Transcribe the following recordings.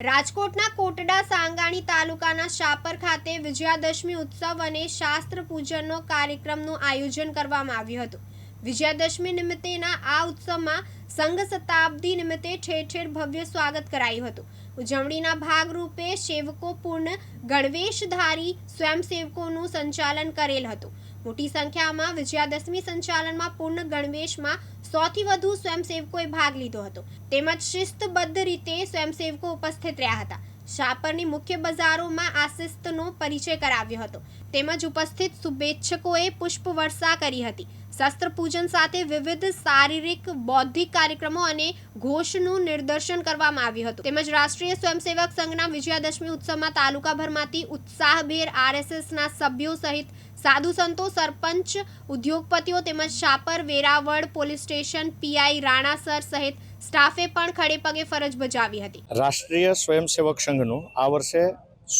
રાજકોટના કોટડા સાંગાણી તાલુકાના શાપર ખાતે વિજયાદશમી ઉત્સવ અને શાસ્ત્ર પૂજનનો કાર્યક્રમનું આયોજન કરવામાં આવ્યું હતું. વિજયાદશમી નિમિત્તેના આ ઉત્સવમાં સંઘ શતાબ્દી નિમિત્તે ઠેર ઠેર ભવ્ય સ્વાગત કરાયું હતું. ઉજવણીના ભાગરૂપે સેવકો પૂર્ણ ગણવેશધારી સ્વયંસેવકોનું સંચાલન કરેલ હતું. મોટી સંખ્યામાં વિજયાદશમી સંચાલનમાં પૂર્ણ ગણવેશમાં સોથી વધુ સ્વયંસેવકોએ ભાગ લીધો હતો. તેમજ શિસ્તબદ્ધ રીતે સ્વયંસેવકો ઉપસ્થિત રહ્યા હતા. શાપરની મુખ્ય બજારોમાં આ શિસ્તનો પરિચય કરાવ્યો હતો. તેમજ ઉપસ્થિત શુભેચ્છકોએ પુષ્પવર્ષા કરી હતી. શસ્ત્ર પૂજન સાથે વિવિધ શારીરિક, બૌદ્ધિક કાર્યક્રમો અને ઘોષનું નિદર્શન કરવામાં આવ્યું હતું. તેમજ રાષ્ટ્રીય સ્વયંસેવક સંઘના વિજયાદશમી ઉત્સવમાં તાલુકાભરમાંથી ઉત્સાહભેર આરએસએસના સભ્યો સહિત સાધુ સંતો, સરપંચ, ઉદ્યોગપતિઓ તેમજ Shapar, Veraval police station, PI, રાણાસર સહિત સ્ટાફે પણ ખડે પગે ફરજ બજાવી હતી. રાષ્ટ્રીય સ્વયંસેવક સંઘનું આ વર્ષે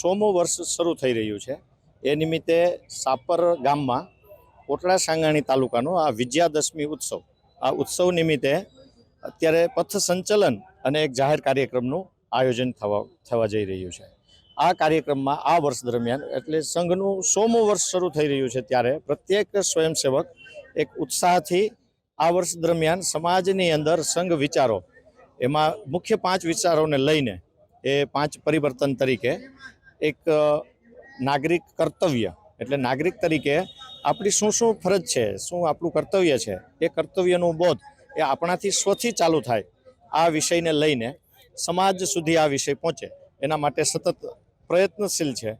સોમો વર્ષ શરૂ થઈ રહ્યું છે. એ નિમિત્તે સાપર ગામમાં કોટડા સાંગાણી તાલુકાનો આ વિજયાદશમી ઉત્સવ, આ ઉત્સવ નિમિત્તે અત્યારે પથ સંચલન અને એક જાહેર કાર્યક્રમનું આયોજન થવા થવા જઈ રહ્યું છે. આ કાર્યક્રમમાં આ વર્ષ દરમિયાન, એટલે સંઘનું સોમું વર્ષ શરૂ થઈ રહ્યું છે ત્યારે, પ્રત્યેક સ્વયંસેવક એક ઉત્સાહથી આ વર્ષ દરમિયાન સમાજની અંદર સંઘ વિચારો. એમાં મુખ્ય પાંચ વિચારોને લઈને એ પાંચ પરિવર્તન તરીકે એક નાગરિક કર્તવ્ય, એટલે નાગરિક તરીકે આપણી શું શું ફરજ છે, શું આપણું કર્તવ્ય છે, એ કર્તવ્યનું બોધ એ આપણાથી સ્વથી ચાલુ થાય. આ વિષયને લઈને સમાજ સુધી આ વિષય પહોંચે. એના માટે સતત પ્રયત્નશીલ છે.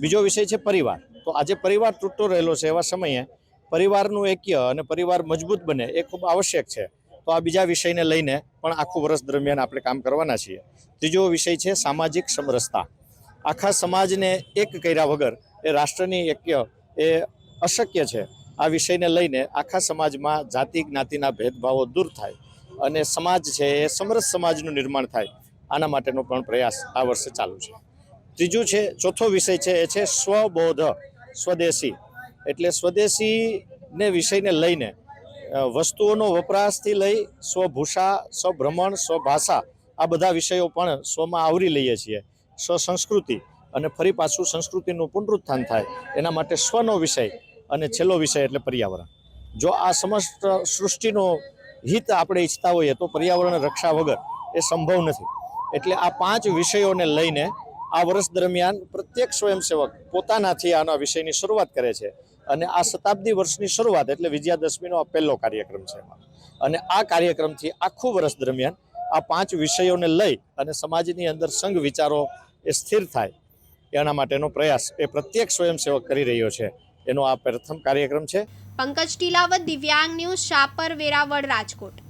બીજો વિષય છે પરિવાર. તો આજે પરિવાર તૂટતો રહેલો છે એવા સમયે પરિવારનું એક્ય અને પરિવાર મજબૂત બને એ ખૂબ આવશ્યક છે. તો આ બીજા વિષયને લઈને પણ આખું વર્ષ દરમિયાન આપણે કામ કરવાના છીએ. ત્રીજો વિષય છે સામાજિક સમરસતા. આખા સમાજને એક કર્યા વગર એ રાષ્ટ્રની એક્ય એ અશક્ય છે. આ વિષયને લઈને આખા સમાજમાં જાતિ જ્ઞાતિના ભેદભાવો દૂર થાય અને સમાજ છે એ સમરસ સમાજનું નિર્માણ થાય. આના માટેનો પણ પ્રયાસ આ વર્ષે ચાલુ છે. ત્રીજું છે, ચોથો વિષય છે, એ છે સ્વબોધ, સ્વદેશી. એટલે સ્વદેશીને વિષયને લઈને વસ્તુઓનો વપરાશથી લઈ સ્વભૂષા, સ્વભ્રમણ, સ્વભાષા, આ બધા વિષયો પણ સ્વમાં આવરી લઈએ છીએ. સ્વસંસ્કૃતિ અને ફરી પાછું સંસ્કૃતિનું પુનરુત્થાન થાય, એના માટે સ્વનો વિષય અને છેલ્લો વિષય એટલે પર્યાવરણ. જો આ સમસ્ત સૃષ્ટિનો હિત આપણે ઈચ્છતા હોઈએ તો પર્યાવરણ રક્ષા વગર એ સંભવ નથી. એટલે આ પાંચ વિષયોને લઈને આ વર્ષ દરમિયાન પ્રત્યેક સ્વયંસેવક પોતાનાથી આના વિષયની શરૂઆત કરે છે. અને આ શતાબ્દી વર્ષની શરૂઆત એટલે વિજયાદશમીનો આ પહેલો કાર્યક્રમ છે અને આ કાર્યક્રમથી આખું વર્ષ દરમિયાન આ પાંચ વિષયોને લઈ અને સમાજની અંદર સંઘ વિચારો એ સ્થિર થાય. એના માટેનો પ્રયાસ એ પ્રત્યેક સ્વયંસેવક કરી રહ્યો છે. એનો આ પ્રથમ કાર્યક્રમ છે. પંકજ ટીલાવત, દિવ્યાંગ ન્યૂઝ, શાપર, વેરાવળ, રાજકોટ.